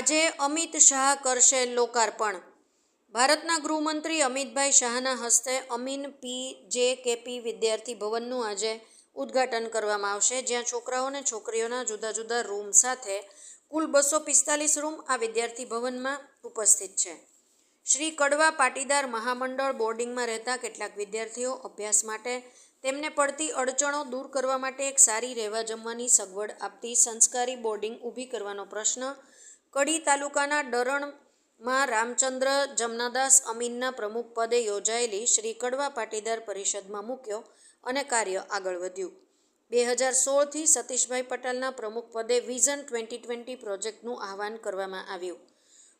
આજે અમિત શાહ કરશે લોકાર્પણ. ભારતના ગૃહમંત્રી અમિતભાઈ શાહના હસ્તે અમીન પી જે કેપી વિદ્યાર્થી ભવનનું આજે ઉદ્ઘાટન કરવામાં આવશે, જ્યાં છોકરાઓ અને છોકરીઓના જુદા જુદા રૂમ સાથે કુલ બસો પિસ્તાલીસ રૂમ આ વિદ્યાર્થી ભવનમાં ઉપસ્થિત છે. શ્રી કડવા પાટીદાર મહામંડળ બોર્ડિંગમાં રહેતા કેટલાક વિદ્યાર્થીઓ અભ્યાસ માટે તેમને પડતી અડચણો દૂર કરવા માટે એક સારી રહેવા જમવાની સગવડ આપતી સંસ્કારી બોર્ડિંગ ઊભી કરવાનો પ્રશ્ન કડી તાલુકાના ડરણમાં રામચંદ્ર જમનાદાસ અમીનના પ્રમુખ પદે યોજાયેલી શ્રી કડવા પાટીદાર પરિષદમાં મૂક્યો અને કાર્ય આગળ વધ્યું. બે હજાર સોળથી સતીશભાઈ પટેલના પ્રમુખ પદે વિઝન ટ્વેન્ટી ટ્વેન્ટી પ્રોજેક્ટનું આહવાન કરવામાં આવ્યું.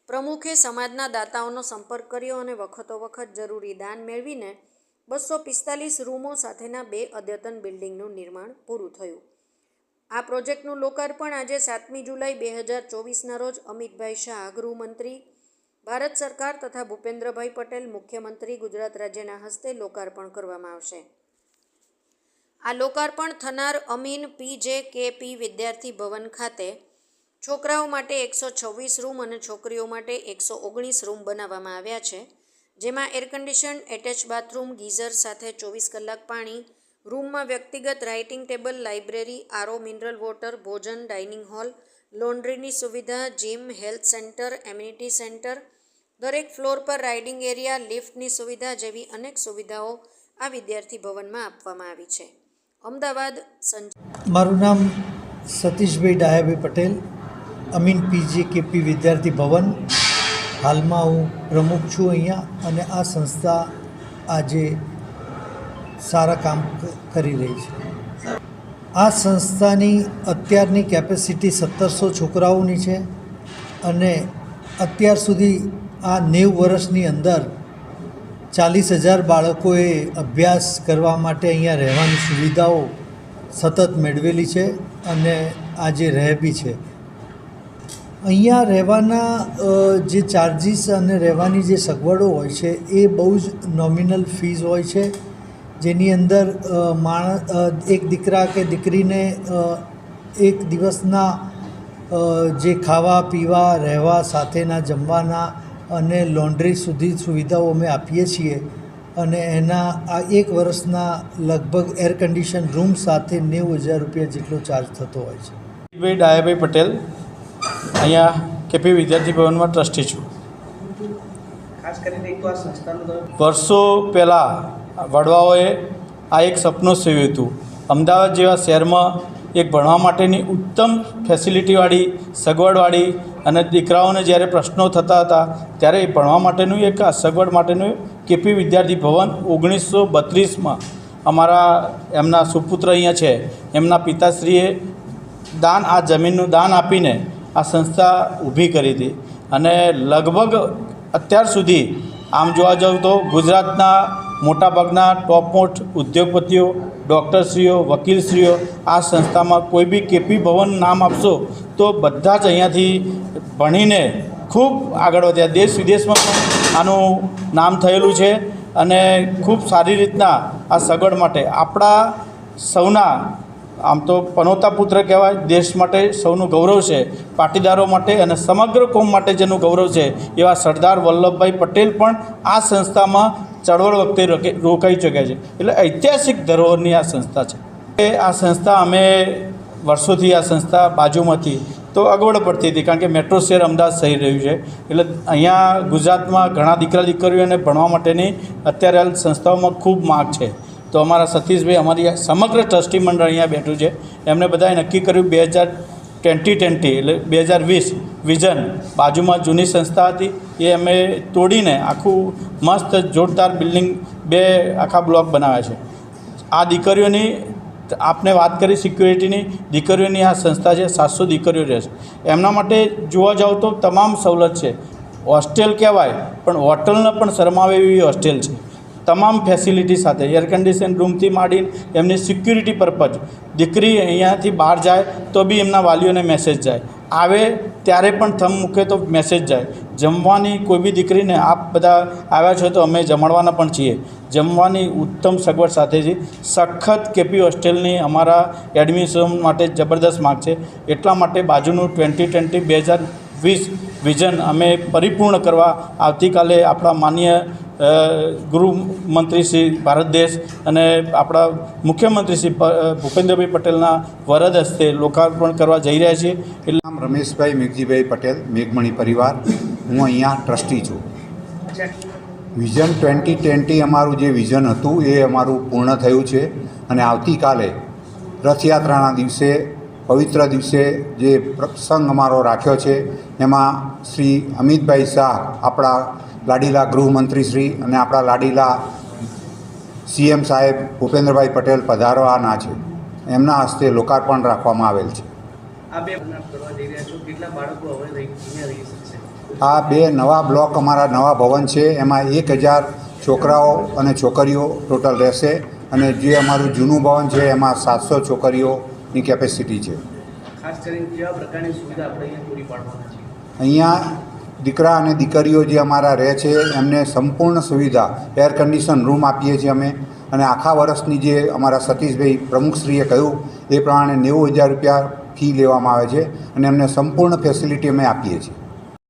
પ્રમુખે સમાજના દાતાઓનો સંપર્ક કર્યો અને વખતો વખત જરૂરી દાન મેળવીને બસો પિસ્તાલીસ રૂમો સાથેના બે અદ્યતન બિલ્ડિંગનું નિર્માણ પૂરું થયું. આ પ્રોજેક્ટનું લોકાર્પણ આજે સાતમી જુલાઈ બે હજાર ચોવીસના રોજ અમિતભાઈ શાહ, ગૃહમંત્રી, ભારત સરકાર તથા ભૂપેન્દ્રભાઈ પટેલ, મુખ્યમંત્રી ગુજરાત રાજ્યના હસ્તે લોકાર્પણ કરવામાં આવશે. આ લોકાર્પણ થનાર અમીન પી જે કે પી વિદ્યાર્થી ભવન ખાતે છોકરાઓ માટે એકસો છવ્વીસ રૂમ અને છોકરીઓ માટે એકસો ઓગણીસ રૂમ બનાવવામાં આવ્યા છે, જેમાં air condition attach bathroom, geyser સાથે ચોવીસ કલાક પાણી રૂમમાં વ્યક્તિગત writing table, library, RO, mineral water, ભોજન, ડાઇનિંગ હોલ, લોન્ડ્રીની સુવિધા, gym, health centre, immunity centre, દરેક ફ્લોર પર રાઇડિંગ એરિયા, લિફ્ટની સુવિધા જેવી અનેક સુવિધાઓ આ વિદ્યાર્થી ભવનમાં આપવામાં આવી છે. અમદાવાદ સંજય મારું નામ સતીશભાઈ ડાયાભાઈ પટેલ, અમીન પીજી કેપી વિદ્યાર્થી ભવન. હાલમાં હું પ્રમુખ છું અહીંયા અને આ સંસ્થા આજે સારા કામ કરી રહી છે. આ સંસ્થાની અત્યારની કેપેસિટી સત્તરસો છોકરાઓની છે અને અત્યાર સુધી આ નેવ વર્ષની અંદર ચાલીસ હજાર બાળકોએ અભ્યાસ કરવા માટે અહીંયા રહેવાની સુવિધાઓ સતત મેળવેલી છે અને આજે રહે બી છે. અહીંયા રહેવાના જે ચાર્જિસ અને રહેવાની જે સગવડો હોય છે એ બહુ જ નોમિનલ ફીઝ હોય છે. જેની અંદર માણસ એક દીકરા કે દીકરીને એક દિવસના જે ખાવા પીવા રહેવા સાથેના જમવાના અને લોન્ડ્રી સુધી સુવિધાઓ અમે આપીએ છીએ અને એના આ એક વર્ષના લગભગ એર કન્ડિશન રૂમ સાથે નેવું હજાર રૂપિયા જેટલો ચાર્જ થતો હોય છે. ભાઈ ડાયાભાઈ પટેલ અહીંયા કેપી વિદ્યાર્થી ભવનમાં ટ્રસ્ટી છું. ખાસ કરીને એક તો આ સંસ્થાનું તમે વર્ષો પહેલાં વડવાઓએ આ એક સપનું સેવ્યું હતું. અમદાવાદ જેવા શહેરમાં એક ભણવા માટેની ઉત્તમ ફેસિલિટીવાળી સગવડવાળી અને દીકરાઓને જ્યારે પ્રશ્નો થતા હતા, ત્યારે એ ભણવા માટેનું એક આ સગવડ માટેનું કેપી વિદ્યાર્થી ભવન ઓગણીસો બત્રીસમાં અમારા એમના સુપુત્ર અહીંયા છે. એમના પિતાશ્રીએ દાન, આ જમીનનું દાન આપીને આ સંસ્થા ઊભી કરી હતી. અને લગભગ અત્યાર સુધી આમ જોવા જાઉં તો ગુજરાતના મોટાભાગના ટોપ મોસ્ટ ઉદ્યોગપતિઓ, ડૉક્ટરશ્રીઓ, વકીલશ્રીઓ આ સંસ્થામાં કોઈ બી કેપી ભવન નામ આપશો તો બધા જ અહીંયાથી ભણીને ખૂબ આગળ વધ્યા. દેશ વિદેશમાં પણ આનું નામ થયેલું છે અને ખૂબ સારી રીતના આ સગવડ માટે આપણા સૌના, આમ તો પનોતા પુત્ર કહેવાય, દેશ માટે સૌનું ગૌરવ છે, પાટીદારો માટે અને સમગ્ર કોમ માટે જેનું ગૌરવ છે એવા સરદાર વલ્લભભાઈ પટેલ પણ આ સંસ્થામાં ચળવળ વખતે રોકે- રોકાઈ ચૂક્યા છે. એટલે ઐતિહાસિક ધરોહરની આ સંસ્થા છે. એ આ સંસ્થા અમે વર્ષોથી આ સંસ્થા બાજુમાંથી તો અગવડ પડતી હતી કારણ કે મેટ્રો શહેર અમદાવાદ થઈ રહ્યું છે. એટલે અહીંયા ગુજરાતમાં ઘણા દીકરા દીકરીઓને ભણવા માટેની અત્યારે હાલ સંસ્થાઓમાં ખૂબ માગ છે. તો અમારા સતીશભાઈ અમારી સમગ્ર ટ્રસ્ટી મંડળ અહીંયા બેઠું છે. એમણે બધાએ નક્કી કર્યું બે હજાર ટ્વેન્ટી ટ્વેન્ટી એટલે બે હજાર વીસ વિઝન. બાજુમાં જૂની સંસ્થા હતી. એ અમે તોડીને આખું મસ્ત જોરદાર બિલ્ડિંગ બે આખા બ્લોક બનાવ્યા છે. આ દીકરીઓની આપને વાત કરી સિક્યુરિટીની. દીકરીઓની આ સંસ્થા છે. સાતસો દીકરીઓ રહેશે એમના માટે જોવા જાવ તો તમામ સવલત છે. હોસ્ટેલ કહેવાય, પણ હોટલને પણ શરમાવે એવી હોસ્ટેલ છે. તમામ ફેસિલિટી સાથે એર કન્ડિશન રૂમથી માંડીને એમની સિક્યુરિટી પર્પઝ દીકરી અહીંયાથી બહાર જાય તો બી એમના વાલીઓને મેસેજ જાય. આવે ત્યારે પણ થમ મૂકે તો મેસેજ જાય. જમવાની કોઈ બી દીકરીને આપ બધા આવ્યા છો તો અમે જમાડવાના પણ છીએ. જમવાની ઉત્તમ સગવડ સાથે છે સખત કેપી હોસ્ટેલની અમારા એડમિશન માટે જબરદસ્ત માગ છે. એટલા માટે બાજુનું ટ્વેન્ટી ટ્વેન્ટી બે હજાર વીસ વિઝન અમે પરિપૂર્ણ કરવા આવતીકાલે આપણા માન્ય ગૃહમંત્રી શ્રી ભારત દેશ અને આપણા મુખ્યમંત્રી શ્રી ભૂપેન્દ્રભાઈ પટેલના વરદ હસ્તે લોકાર્પણ કરવા જઈ રહ્યા છીએ. એટલે રમેશભાઈ, મેઘજીભાઈ પટેલ, મેઘમણી પરિવાર, હું અહીંયા ટ્રસ્ટી છું. વિઝન ટ્વેન્ટી ટ્વેન્ટી અમારું જે વિઝન હતું એ અમારું પૂર્ણ થયું છે અને આવતીકાલે રથયાત્રાના દિવસે, પવિત્ર દિવસે જે પ્રસંગ અમારો રાખ્યો છે, એમાં શ્રી અમિતભાઈ શાહ, આપણા લાડીલા ગૃહમંત્રી શ્રી અને આપણા લાડીલા સીએમ સાહેબ ભૂપેન્દ્રભાઈ પટેલ પધારવાના છે. એમના હસ્તે લોકાર્પણ રાખવામાં આવેલ છે. આ બે કરવા જઈ રહ્યા છો. કેટલા બાળકો હવે રહી રહી શકશે આ બે નવા બ્લોક અમારા નવા ભવન છે. એમાં એક હજાર છોકરાઓ અને છોકરીઓ ટોટલ રહેશે અને જે અમારું જૂનું ભવન છે એમાં સાતસો છોકરીઓની કેપેસિટી છે. ખાસ કરીને કેવા પ્રકારની સુવિધા આપણે અહીંયા પૂરી પાડવાના છીએ અહીંયા દીકરા અને દીકરીઓ જે અમારા રહે છે એમને સંપૂર્ણ સુવિધા એર કન્ડિશન રૂમ આપીએ છીએ અમે. અને આખા વર્ષની જે અમારા સતીશભાઈ પ્રમુખશ્રીએ કહ્યું એ પ્રમાણે નેવું હજાર રૂપિયા ફી લેવામાં આવે છે અને એમને સંપૂર્ણ ફેસિલિટી અમે આપીએ છીએ.